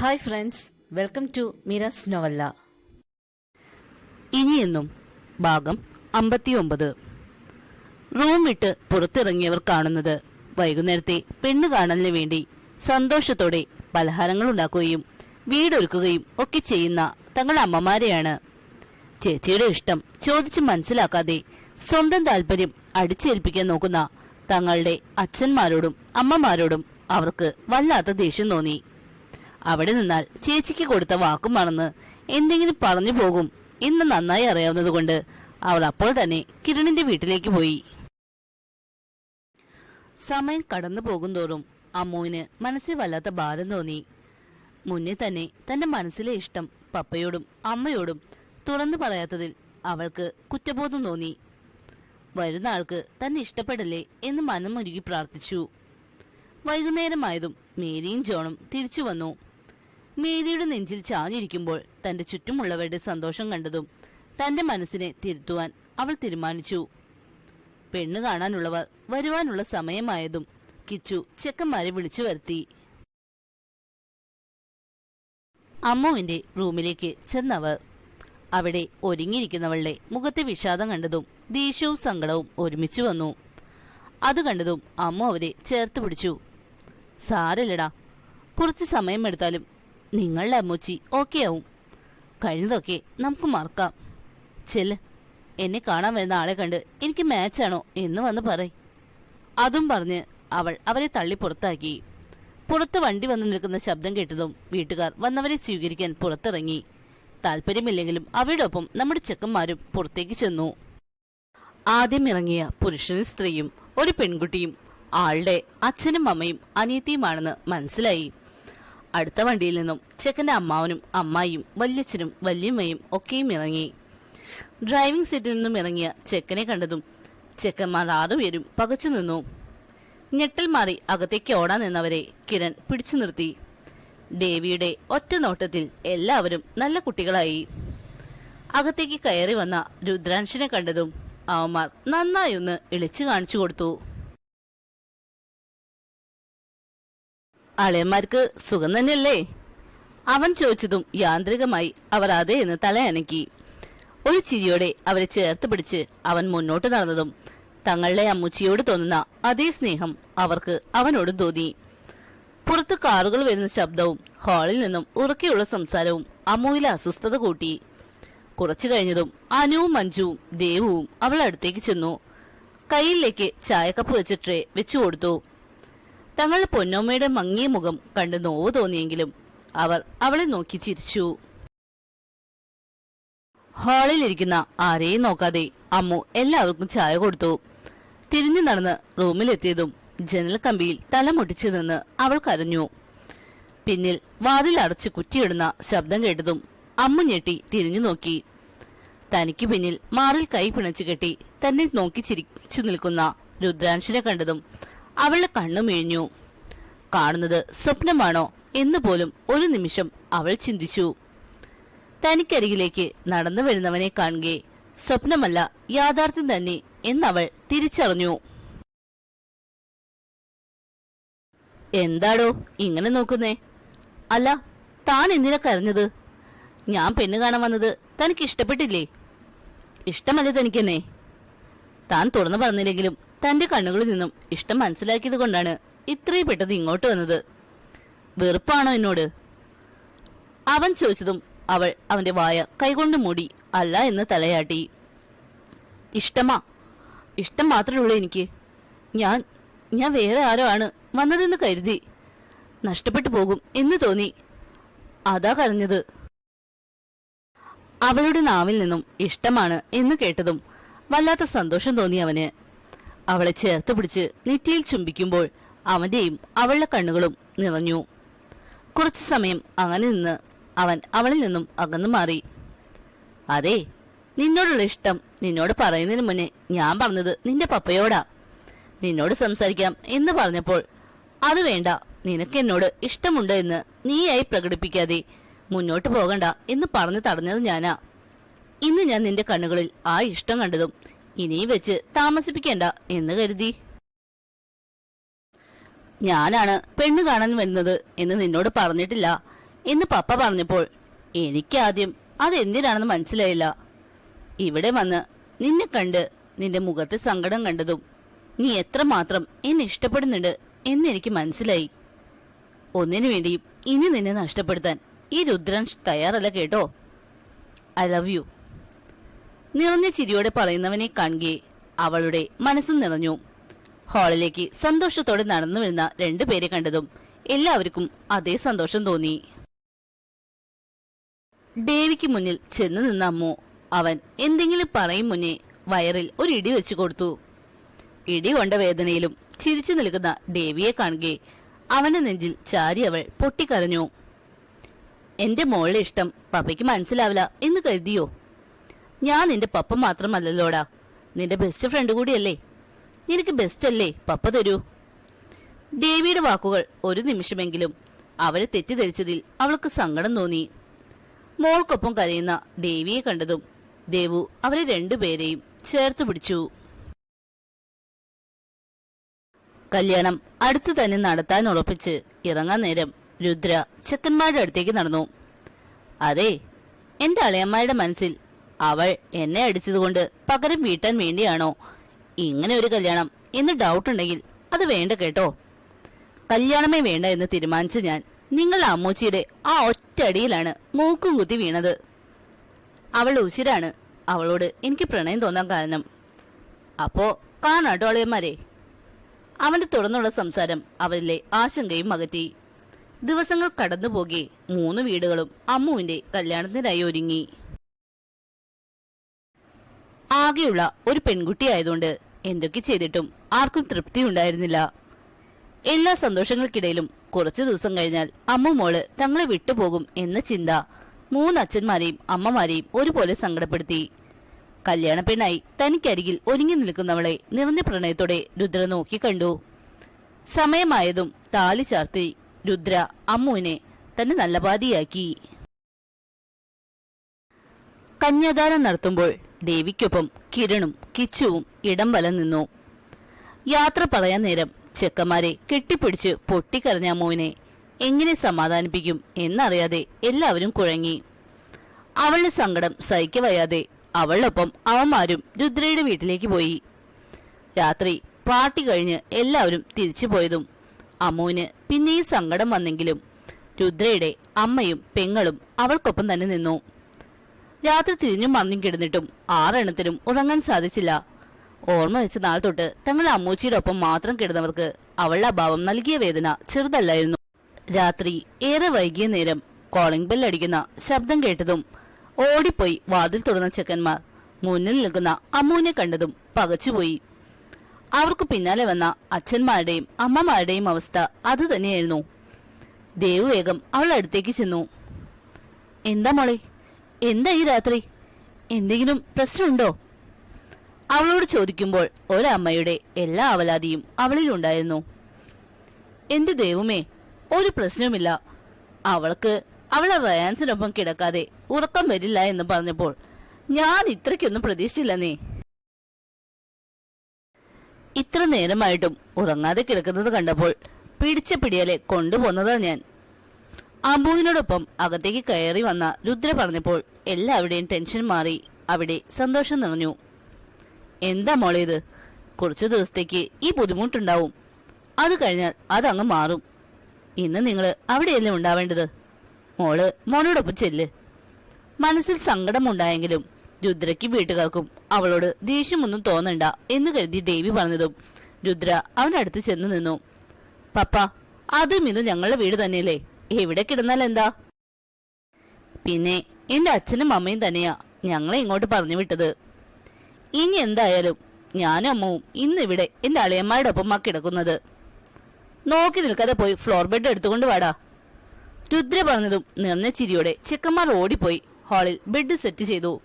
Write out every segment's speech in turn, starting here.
Hi friends welcome to മിറസ് നോവല്ല ഇനിയെന്നും ഭാഗം അമ്പത്തിയൊമ്പത്. റൂം വിട്ട് പുറത്തിറങ്ങിയവർ കാണുന്നത് വൈകുന്നേരത്തെ പെണ്ണ് കാണലിന് വേണ്ടി സന്തോഷത്തോടെ പലഹാരങ്ങൾ ഉണ്ടാക്കുകയും വീടൊരുക്കുകയും ഒക്കെ ചെയ്യുന്ന തങ്ങളുടെ അമ്മമാരെയാണ്. ചേച്ചിയുടെ ഇഷ്ടം ചോദിച്ച് മനസ്സിലാക്കാതെ സ്വന്തം താല്പര്യം അടിച്ചേൽപ്പിക്കാൻ നോക്കുന്ന തങ്ങളുടെ അച്ഛന്മാരോടും അമ്മമാരോടും അവർക്ക് വല്ലാത്ത ദേഷ്യം തോന്നി. അവിടെ നിന്നാൽ ചേച്ചിക്ക് കൊടുത്ത വാക്കും മറന്ന് എന്തെങ്കിലും പറഞ്ഞു പോകും എന്ന് നന്നായി അറിയാവുന്നതുകൊണ്ട് അവൾ അപ്പോൾ തന്നെ കിരണിന്റെ വീട്ടിലേക്ക് പോയി. സമയം കടന്നു പോകും തോറും അമ്മുവിന് മനസ്സിൽ വല്ലാത്ത ഭാരം തോന്നി. മുന്നേ തന്നെ തന്റെ മനസ്സിലെ ഇഷ്ടം പപ്പയോടും അമ്മയോടും തുറന്നു പറയാത്തതിൽ അവൾക്ക് കുറ്റബോധം തോന്നി. വരുന്ന ആൾക്ക് തന്നെ ഇഷ്ടപ്പെടല്ലേ എന്ന് മനമൊരുകി പ്രാർത്ഥിച്ചു. വൈകുന്നേരമായതും മേരിയും ജോണും തിരിച്ചു വന്നു. മേരിയുടെ നെഞ്ചിൽ ചാഞ്ഞിരിക്കുമ്പോൾ തന്റെ ചുറ്റുമുള്ളവരുടെ സന്തോഷം കണ്ടതും തന്റെ മനസ്സിനെ തിരുത്തുവാൻ അവൾ തീരുമാനിച്ചു. പെണ്ണു കാണാനുള്ളവർ വരുവാനുള്ള സമയമായതും കിച്ചു ചെക്കന്മാരെ വിളിച്ചു വരുത്തി. അമ്മുവിന്റെ റൂമിലേക്ക് ചെന്നവർ. അവിടെ ഒരുങ്ങിയിരിക്കുന്നവളുടെ മുഖത്തെ വിഷാദം കണ്ടതും ദേഷ്യവും സങ്കടവും ഒരുമിച്ചു വന്നു. അത് കണ്ടതും അമ്മു അവരെ ചേർത്ത് പിടിച്ചു. സാരല്ലടാ കുറച്ച് സമയമെടുത്താലും നിങ്ങളുടെ അമ്മൂച്ചി ഓക്കെ ആവും. കഴിഞ്ഞതൊക്കെ നമുക്ക് മറക്കാം. ചെല്ല് എന്നെ കാണാൻ വരുന്ന ആളെ കണ്ട് എനിക്ക് മാച്ചാണോ എന്ന് വന്ന് പറയും. അതും പറഞ്ഞ് അവൾ അവരെ തള്ളി പുറത്താക്കി. പുറത്ത് വണ്ടി വന്നു നിൽക്കുന്ന ശബ്ദം കേട്ടതും വീട്ടുകാർ വന്നവരെ സ്വീകരിക്കാൻ പുറത്തിറങ്ങി. താല്പര്യമില്ലെങ്കിലും അവരുടെ ഒപ്പം നമ്മുടെ ചെക്കന്മാരും പുറത്തേക്ക് ചെന്നു. ആദ്യം ഇറങ്ങിയ പുരുഷനും സ്ത്രീയും ഒരു പെൺകുട്ടിയും ആളുടെ അച്ഛനും അമ്മയും അനിയത്തിയുമാണെന്ന് മനസ്സിലായി. അടുത്ത വണ്ടിയിൽ നിന്നും ചെക്കന്റെ അമ്മാവനും അമ്മായിയും വല്യച്ഛനും വല്യമ്മയും ഒക്കെയും ഇറങ്ങി. ഡ്രൈവിംഗ് സീറ്റിൽ നിന്നും ഇറങ്ങിയ ചെക്കനെ കണ്ടതും ചെക്കന്മാർ ആറുപേരും പകച്ചു നിന്നു. ഞെട്ടൽ മാറി അകത്തേക്ക് ഓടാൻ നിന്നവരെ കിരൺ പിടിച്ചു നിർത്തി. ദേവിയുടെ ഒറ്റ നോട്ടത്തിൽ എല്ലാവരും നല്ല കുട്ടികളായി. അകത്തേക്ക് കയറി വന്ന രുദ്രാംശിനെ കണ്ടതും അവന്മാർ നന്നായി ഒന്ന് ഇളിച്ചു കാണിച്ചു കൊടുത്തു. അളയന്മാർക്ക് സുഖം തന്നെയല്ലേ? അവൻ ചോദിച്ചതും യാന്ത്രികമായി അവർ അതെ എന്ന് തലയനക്കി. ഒരു ചിരിയോടെ അവരെ ചേർത്ത് പിടിച്ച് അവൻ മുന്നോട്ട് നടന്നതും തങ്ങളുടെ അമ്മൂച്ചിയോട് തോന്നുന്ന അതേ സ്നേഹം അവർക്ക് അവനോട് തോന്നി. പുറത്ത് കാറുകൾ വരുന്ന ശബ്ദവും ഹാളിൽ നിന്നും ഉറക്കെയുള്ള സംസാരവും അമ്മുവിലെ അസ്വസ്ഥത കൂട്ടി. കുറച്ചു കഴിഞ്ഞതും അനുവും മഞ്ജുവും ദേവുവും അവളടുത്തേക്ക് ചെന്നു. കയ്യിലേക്ക് ചായക്കപ്പ് വെച്ച് ട്രേ വെച്ചു കൊടുത്തു. തങ്ങളുടെ പൊന്നമ്മയുടെ മങ്ങിയ മുഖം കണ്ട് നോവ് തോന്നിയെങ്കിലും അവർ അവളെ നോക്കി ചിരിച്ചു. ഹാളിലിരിക്കുന്ന ആരെയും നോക്കാതെ അമ്മു എല്ലാവർക്കും ചായ കൊടുത്തു. തിരിഞ്ഞു നടന്ന് റൂമിലെത്തിയതും ജനൽ കമ്പിയിൽ തലമൊട്ടിച്ചു നിന്ന് അവൾ കരഞ്ഞു. പിന്നിൽ വാതിൽ അടച്ച് കുറ്റിയിടുന്ന ശബ്ദം കേട്ടതും അമ്മു ഞെട്ടി തിരിഞ്ഞു നോക്കി. തനിക്ക് പിന്നിൽ മാറിൽ കൈ പിണച്ചു കെട്ടി തന്നെ നോക്കി ചിരിച്ചു നിൽക്കുന്ന രുദ്രാംശിനെ കണ്ടതും അവളുടെ കണ്ണു മിഴിഞ്ഞു കാണുന്നത് സ്വപ്നമാണോ എന്ന് പോലും ഒരു നിമിഷം അവൾ ചിന്തിച്ചു. തനിക്കരികിലേക്ക് നടന്നു വരുന്നവനെ കാണുകെ സ്വപ്നമല്ല യാഥാർത്ഥ്യം തന്നെ എന്നവൾ തിരിച്ചറിഞ്ഞു. എന്താടോ ഇങ്ങനെ നോക്കുന്നേ? അല്ല താൻ എന്തിനാ കരഞ്ഞത്? ഞാൻ പെണ്ണ് കാണാൻ വന്നത് തനിക്ക് ഇഷ്ടപ്പെട്ടില്ലേ? ഇഷ്ടമല്ലേ തനിക്കെന്നെ? താൻ തുറന്നു പറഞ്ഞില്ലെങ്കിലും തന്റെ കണ്ണുകളിൽ നിന്നും ഇഷ്ടം മനസ്സിലാക്കിയത് കൊണ്ടാണ് ഇത്രയും പെട്ടത് ഇങ്ങോട്ട് വന്നത്. വെറുപ്പാണോ എന്നോട്? അവൻ ചോദിച്ചതും അവൾ അവന്റെ വായ കൈകൊണ്ട് മൂടി അല്ല എന്ന് തലയാട്ടി. ഇഷ്ടമാ. ഇഷ്ടം മാത്രമേ ഉള്ളൂ എനിക്ക്. ഞാൻ ഞാൻ വേറെ ആരോ ആണ് വന്നതെന്ന് കരുതി. നഷ്ടപ്പെട്ടു പോകും എന്ന് തോന്നി. അതാ കരഞ്ഞത്. അവളുടെ നാവിൽ നിന്നും ഇഷ്ടമാണ് എന്ന് കേട്ടതും വല്ലാത്ത സന്തോഷം തോന്നി അവന്. അവളെ ചേർത്ത് പിടിച്ച് നെറ്റിയിൽ ചുംബിക്കുമ്പോൾ അവന്റെയും അവളുടെ കണ്ണുകളും നിറഞ്ഞു. കുറച്ചു സമയം അങ്ങനെ നിന്ന് അവൻ അവളിൽ നിന്നും അകന്നു മാറി. അതെ നിന്നോടുള്ള ഇഷ്ടം നിന്നോട് പറയുന്നതിന് മുന്നേ ഞാൻ പറഞ്ഞത് നിന്റെ പപ്പയോടാ. നിന്നോട് സംസാരിക്കാം എന്ന് പറഞ്ഞപ്പോൾ അത് വേണ്ട നിനക്ക് എന്നോട് ഇഷ്ടമുണ്ട് എന്ന് നീയായി പ്രകടിപ്പിക്കാതെ മുന്നോട്ട് പോകണ്ട എന്ന് പറഞ്ഞു തടഞ്ഞത് ഞാനാ. ഇന്ന് ഞാൻ നിന്റെ കണ്ണുകളിൽ ആ ഇഷ്ടം കണ്ടതും ഇനിയും വെച്ച് താമസിപ്പിക്കേണ്ട എന്ന് കരുതി. ഞാനാണ് പെണ്ണ് കാണാൻ വരുന്നത് എന്ന് നിന്നോട് പറഞ്ഞിട്ടില്ല എന്ന് പപ്പ പറഞ്ഞപ്പോൾ എനിക്കാദ്യം അതെന്തിനാണെന്ന് മനസ്സിലായില്ല. ഇവിടെ വന്ന് നിന്നെ കണ്ട് നിന്റെ മുഖത്തെ സങ്കടം കണ്ടതും നീ എത്രമാത്രം എന്നെ ഇഷ്ടപ്പെടുന്നുണ്ട് എന്നെനിക്ക് മനസ്സിലായി. ഒന്നിനു വേണ്ടിയും ഇനി നിന്നെ നഷ്ടപ്പെടുത്താൻ ഈ രുദ്രൻ തയ്യാറല്ല കേട്ടോ. I love you. നിറഞ്ഞ ചിരിയോടെ പറയുന്നവനെ കാണുകയെ അവളുടെ മനസ്സും നിറഞ്ഞു. ഹാളിലേക്ക് സന്തോഷത്തോടെ നടന്നു വരുന്ന രണ്ടുപേരെ കണ്ടതും എല്ലാവർക്കും അതേ സന്തോഷം തോന്നി. ഡേവിക്ക് മുന്നിൽ ചെന്നു നിന്ന അമ്മു. അവൻ എന്തെങ്കിലും പറയും മുന്നേ വയറിൽ ഒരു ഇടി വെച്ചു കൊടുത്തു. ഇടി കൊണ്ട വേദനയിലും ചിരിച്ചു നിൽക്കുന്ന ഡേവിയെ കാണുകയെ അവന്റെ നെഞ്ചിൽ ചാരി അവൾ പൊട്ടിക്കരഞ്ഞു. എന്റെ മോളുടെ ഇഷ്ടം പപ്പയ്ക്ക് മനസ്സിലാവില്ല എന്ന് കരുതിയോ? ഞാൻ നിന്റെ പപ്പ മാത്രമല്ലല്ലോടാ. നിന്റെ ബെസ്റ്റ് ഫ്രണ്ട് കൂടിയല്ലേ? നിനക്ക് ബെസ്റ്റ് അല്ലേ? പപ്പ തരൂ. ദേവിയുടെ വാക്കുകൾ ഒരു നിമിഷമെങ്കിലും അവരെ തെറ്റിദ്ധരിച്ചതിൽ അവൾക്ക് സങ്കടം തോന്നി. മോൾക്കൊപ്പം കരയുന്ന ദേവിയെ കണ്ടതും ദേവു അവരെ രണ്ടുപേരെയും ചേർത്ത് പിടിച്ചു. കല്യാണം അടുത്തു തന്നെ നടത്താൻ ഉറപ്പിച്ച് ഇറങ്ങാൻ നേരം രുദ്ര ചെക്കന്മാരുടെ അടുത്തേക്ക് നടന്നു. അതെ എന്റെ അളയന്മാരുടെ മനസ്സിൽ അവൾ എന്നെ അടിച്ചതുകൊണ്ട് പകരം വീട്ടാൻ വേണ്ടിയാണോ? ഇങ്ങനെ ഒരു കല്യാണം എന്ന് ഡൗട്ട് ഉണ്ടെങ്കിൽ അത് വേണ്ട കേട്ടോ. കല്യാണമേ വേണ്ട എന്ന് തീരുമാനിച്ച ഞാൻ നിങ്ങൾ അമ്മൂച്ചിയുടെ ആ ഒറ്റടിയിലാണ് മൂക്കും കുത്തി വീണത്. അവൾ ഉശിരാണ്. അവളോട് എനിക്ക് പ്രണയം തോന്നാൻ കാരണം. അപ്പോ കാണാട്ടോ അളിയന്മാരെ. അവന്റെ തുടർന്നുള്ള സംസാരം അവരിലെ ആശങ്കയും അകറ്റി. ദിവസങ്ങൾ കടന്നുപോകെ. മൂന്ന് വീടുകളും അമ്മുവിന്റെ കല്യാണത്തിനായി ഒരുങ്ങി. ആകെയുള്ള ഒരു പെൺകുട്ടി ആയതുകൊണ്ട് എന്തൊക്കെ ചെയ്തിട്ടും ആർക്കും തൃപ്തി ഉണ്ടായിരുന്നില്ല. എല്ലാ സന്തോഷങ്ങൾക്കിടയിലും കുറച്ചു ദിവസം കഴിഞ്ഞാൽ അമ്മ മോൾ തങ്ങളെ വിട്ടുപോകും എന്ന ചിന്ത മൂന്നച്ഛന്മാരെയും അമ്മമാരെയും ഒരുപോലെ സങ്കടപ്പെടുത്തി. കല്യാണ പെണ്ണായി തനിക്കരികിൽ ഒരുങ്ങി നിൽക്കുന്നവളെ നിറഞ്ഞ പ്രണയത്തോടെ രുദ്ര നോക്കി കണ്ടു. സമയമായതും താലി ചാർത്തി രുദ്ര അമ്മുവിനെ തന്നെ നല്ലപാതിയാക്കി. കന്യാദാനം നടത്തുമ്പോൾ ദേവിക്കൊപ്പം കിരണും കിച്ചുവും ഇടം വലം നിന്നു. യാത്ര പറയാൻ നേരം ചെക്കന്മാരെ കെട്ടിപ്പിടിച്ച് പൊട്ടിക്കരഞ്ഞ മോനെ എങ്ങനെ സമാധാനിപ്പിക്കും എന്നറിയാതെ എല്ലാവരും കുഴങ്ങി. അവളുടെ സങ്കടം സഹിക്കവയ്യാതെ അവളൊപ്പം അവന്മാരും രുദ്രയുടെ വീട്ടിലേക്ക് പോയി. രാത്രി പാർട്ടി കഴിഞ്ഞ് എല്ലാവരും തിരിച്ചു പോയതും അമ്മുവിന് പിന്നെയും സങ്കടം വന്നെങ്കിലും രുദ്രയുടെ അമ്മയും പെങ്ങളും അവൾക്കൊപ്പം തന്നെ നിന്നു. രാത്രി തിരിഞ്ഞും മറിഞ്ഞും കിടന്നിട്ടും ആറെണ്ണത്തിനും ഉറങ്ങാൻ സാധിച്ചില്ല. ഓർമ്മ വെച്ച നാൾ തൊട്ട് തങ്ങളുടെ അമ്മൂച്ചിയുടെ ഒപ്പം മാത്രം കിടന്നവർക്ക് അവളുടെ അഭാവം നൽകിയ വേദന ചെറുതല്ലായിരുന്നു. രാത്രി ഏറെ വൈകിയ നേരം കോളിംഗ് ബെൽ അടിക്കുന്ന ശബ്ദം കേട്ടതും ഓടിപ്പോയി വാതിൽ തുറന്ന ചെക്കന്മാർ മുന്നിൽ നിൽക്കുന്ന അമ്മൂനെ കണ്ടതും പകച്ചുപോയി. അവർക്ക് പിന്നാലെ വന്ന അച്ഛന്മാരുടെയും അമ്മമാരുടെയും അവസ്ഥ അത് തന്നെയായിരുന്നു. വേഗം അവൾ അടുത്തേക്ക് ചെന്നു. എന്താ മോളെ എന്താ ഈ രാത്രി? എന്തെങ്കിലും പ്രശ്നമുണ്ടോ? അവളോട് ചോദിക്കുമ്പോൾ ഒരമ്മയുടെ എല്ലാ അവലാതിയും അവളിൽ ഉണ്ടായിരുന്നു. എന്റെ ദൈവമേ ഒരു പ്രശ്നവുമില്ല. അവൾക്ക് അവളെ റയാൻസിനൊപ്പം കിടക്കാതെ ഉറക്കം വരില്ല എന്ന് പറഞ്ഞപ്പോൾ ഞാൻ ഇത്രയ്ക്കൊന്നും പ്രതീക്ഷിച്ചില്ല നീ ഇത്ര നേരമായിട്ടും ഉറങ്ങാതെ കിടക്കുന്നത് കണ്ടപ്പോൾ പിടിച്ച പിടിയാലെ കൊണ്ടുപോന്നതാ ഞാൻ. അമ്പുവിനോടൊപ്പം അകത്തേക്ക് കയറി വന്ന രുദ്ര പറഞ്ഞപ്പോൾ എല്ലാവരുടെയും ടെൻഷൻ മാറി. അവിടെ സന്തോഷം നിറഞ്ഞു. എന്താ മോളെ ഇത്? കുറച്ച് ദിവസത്തേക്ക് ഈ ബുദ്ധിമുട്ടുണ്ടാവും. അത് കഴിഞ്ഞാൽ അതങ്ങ് മാറും. ഇന്ന് നിങ്ങൾ അവിടെയല്ലേ ഉണ്ടാവേണ്ടത്? മോൾ മോനോടൊപ്പം ചെല്ല്. മനസ്സിൽ സങ്കടമുണ്ടായെങ്കിലും രുദ്രയ്ക്ക് വീട്ടുകാർക്കും അവളോട് ദേഷ്യമൊന്നും തോന്നണ്ട എന്ന് കരുതി ദേവി പറഞ്ഞതും രുദ്ര അവനടുത്ത് ചെന്ന് നിന്നു. പപ്പ അതും ഇതും ഞങ്ങളുടെ വീട് തന്നെയല്ലേ? എവിടെ കിടന്നാൽ എന്താ? പിന്നെ എന്റെ അച്ഛനും അമ്മയും തന്നെയാ ഞങ്ങളെ ഇങ്ങോട്ട് പറഞ്ഞു വിട്ടത്. ഇനി എന്തായാലും ഞാനും അമ്മവും ഇന്ന് ഇവിടെ എന്റെ അളിയന്മാരുടെ ഒപ്പമാ കിടക്കുന്നത്. നോക്കി നിൽക്കാതെ പോയി ഫ്ലോർ ബെഡ് എടുത്തുകൊണ്ട് വാടാ. രുദ്ര പറഞ്ഞതും നിറഞ്ഞ ചിരിയോടെ ചെക്കന്മാർ ഓടിപ്പോയി ഹാളിൽ ബെഡ് സെറ്റ് ചെയ്തു.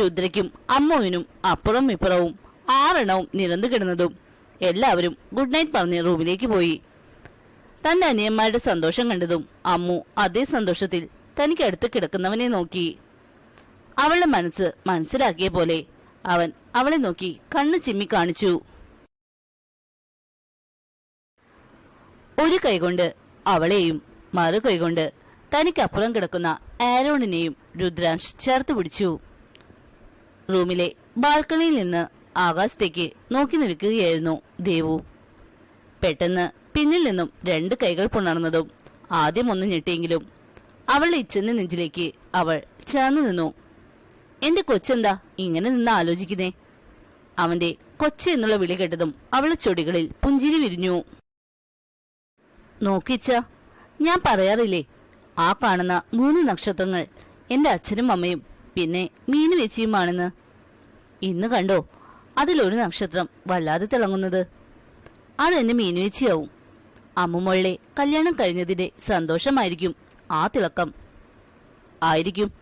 രുദ്രയ്ക്കും അമ്മുവിനും അപ്പുറം ഇപ്പുറവും ആറെണ്ണവും നിരന്നു കിടന്നതും എല്ലാവരും ഗുഡ് നൈറ്റ് പറഞ്ഞ് റൂമിലേക്ക് പോയി. തന്റെ അനിയന്മാരുടെ സന്തോഷം കണ്ടതും അമ്മു അതേ സന്തോഷത്തിൽ തനിക്ക് അടുത്ത് കിടക്കുന്നവനെ നോക്കി. അവളുടെ മനസ്സ് മനസ്സിലാക്കിയ പോലെ അവൻ അവളെ നോക്കി കണ്ണു ചിമ്മി കാണിച്ചു. ഒരു കൈകൊണ്ട് അവളെയും മറു കൈകൊണ്ട് തനിക്കപ്പുറം കിടക്കുന്ന ആരോണിനെയും രുദ്രാംശ് ചേർത്ത് പിടിച്ചു. റൂമിലെ ബാൽക്കണിയിൽ നിന്ന് ആകാശത്തേക്ക് നോക്കി നിൽക്കുകയായിരുന്നു ദേവു. പെട്ടെന്ന് പിന്നിൽ നിന്നും രണ്ട് കൈകൾ പുണർന്നതും ആദ്യം ഒന്ന് ഞെട്ടിയെങ്കിലും അവൾ ഇച്ഛന്റെ നെഞ്ചിലേക്ക് അവൾ ചേർന്നു നിന്നു. എന്റെ കൊച്ചെന്താ ഇങ്ങനെ നിന്ന് ആലോചിക്കുന്നേ? അവന്റെ കൊച്ച എന്നുള്ള വിളി കേട്ടതും അവളെ ചൊടികളിൽ പുഞ്ചിരി വിരിഞ്ഞു. നോക്കിച്ച ഞാൻ പറയാറില്ലേ ആ കാണുന്ന മൂന്ന് നക്ഷത്രങ്ങൾ എന്റെ അച്ഛനും അമ്മയും പിന്നെ മീനു വെച്ചിയുമാണെന്ന് ഇന്ന് കണ്ടോ അതിലൊരു നക്ഷത്രം വല്ലാതെ തിളങ്ങുന്നത്. അതെന്നെ മീനുവേച്ചിയാവും അമ്മുമോളിലെ കല്യാണം കഴിഞ്ഞതിന്റെ സന്തോഷമായിരിക്കും. ആ തിളക്കം. ആയിരിക്കും.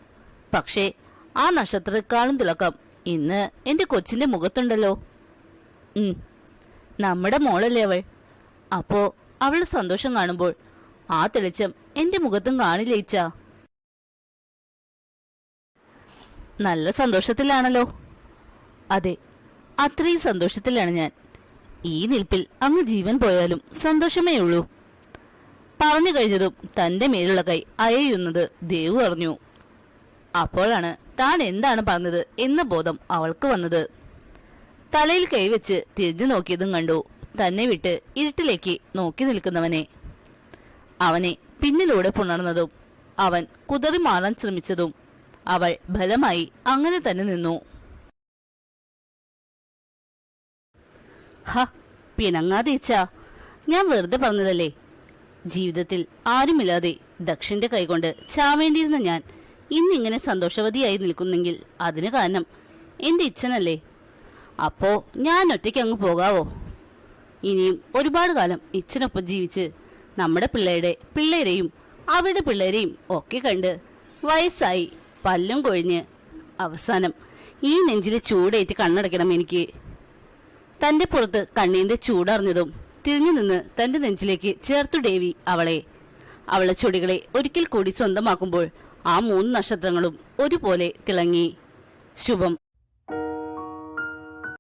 പക്ഷേ ആ നക്ഷത്രത്തെക്കാളും തിളക്കം. ഇന്ന് എന്റെ കൊച്ചിന്റെ മുഖത്തുണ്ടല്ലോ. ഉം. നമ്മുടെ മോളല്ലേ അവൾ. അപ്പോ അവളുടെ സന്തോഷം കാണുമ്പോൾ ആ തെളിച്ചം എന്റെ മുഖത്തും കാണില്ല ഇച്ച? നല്ല സന്തോഷത്തിലാണല്ലോ. അതെ അത്രയും സന്തോഷത്തിലാണ് ഞാൻ. ഈ നിൽപ്പിൽ അങ്ങ് ജീവൻ പോയാലും സന്തോഷമേ ഉള്ളൂ. പറഞ്ഞു കഴിഞ്ഞതും തന്റെ മേലുള്ള കൈ അയയുന്നത് ദേവു അറിഞ്ഞു. അപ്പോഴാണ് താൻ എന്താണ് പറഞ്ഞത് എന്ന ബോധം അവൾക്ക് വന്നത്. തലയിൽ കൈവച്ച് തിരിഞ്ഞു നോക്കിയതും കണ്ടു. തന്നെ വിട്ട് ഇരുട്ടിലേക്ക് നോക്കി നിൽക്കുന്നവനെ. അവനെ പിന്നിലൂടെ പുണർന്നതും അവൻ കുതറി മാറാൻ ശ്രമിച്ചതും അവൾ ഫലമായി അങ്ങനെ തന്നെ നിന്നു. ഹ പിണങ്ങാതെ ഞാൻ വെറുതെ പറഞ്ഞതല്ലേ? ജീവിതത്തിൽ ആരുമില്ലാതെ ദക്ഷിന്റെ കൈകൊണ്ട് ചാവേണ്ടിയിരുന്ന ഞാൻ ഇന്നിങ്ങനെ സന്തോഷവതിയായി നിൽക്കുന്നെങ്കിൽ അതിന് കാരണം എന്റെ ഇച്ഛനല്ലേ? അപ്പോ ഞാൻ ഒറ്റയ്ക്ക് അങ്ങ് പോകാവോ? ഇനിയും ഒരുപാട് കാലം ഇച്ഛനൊപ്പം ജീവിച്ച് നമ്മുടെ പിള്ളേരുടെ പിള്ളേരെയും അവരുടെ പിള്ളേരെയും ഒക്കെ കണ്ട് വയസ്സായി പല്ലും കൊഴിഞ്ഞ് അവസാനം ഈ നെഞ്ചിലെ ചൂടേറ്റ് കണ്ണടയ്ക്കണം എനിക്ക്. തന്റെ പുറത്ത് കണ്ണീന്റെ ചൂടറിഞ്ഞതും തിരിഞ്ഞു നിന്ന് തന്റെ നെഞ്ചിലേക്ക് ചേർത്തു ദേവി അവളെ. അവളെ ചൊടികളെ ഒരിക്കൽ കൂടി സ്വന്തമാക്കുമ്പോൾ ആ മൂന്ന് നക്ഷത്രങ്ങളും ഒരുപോലെ തിളങ്ങി. ശുഭം.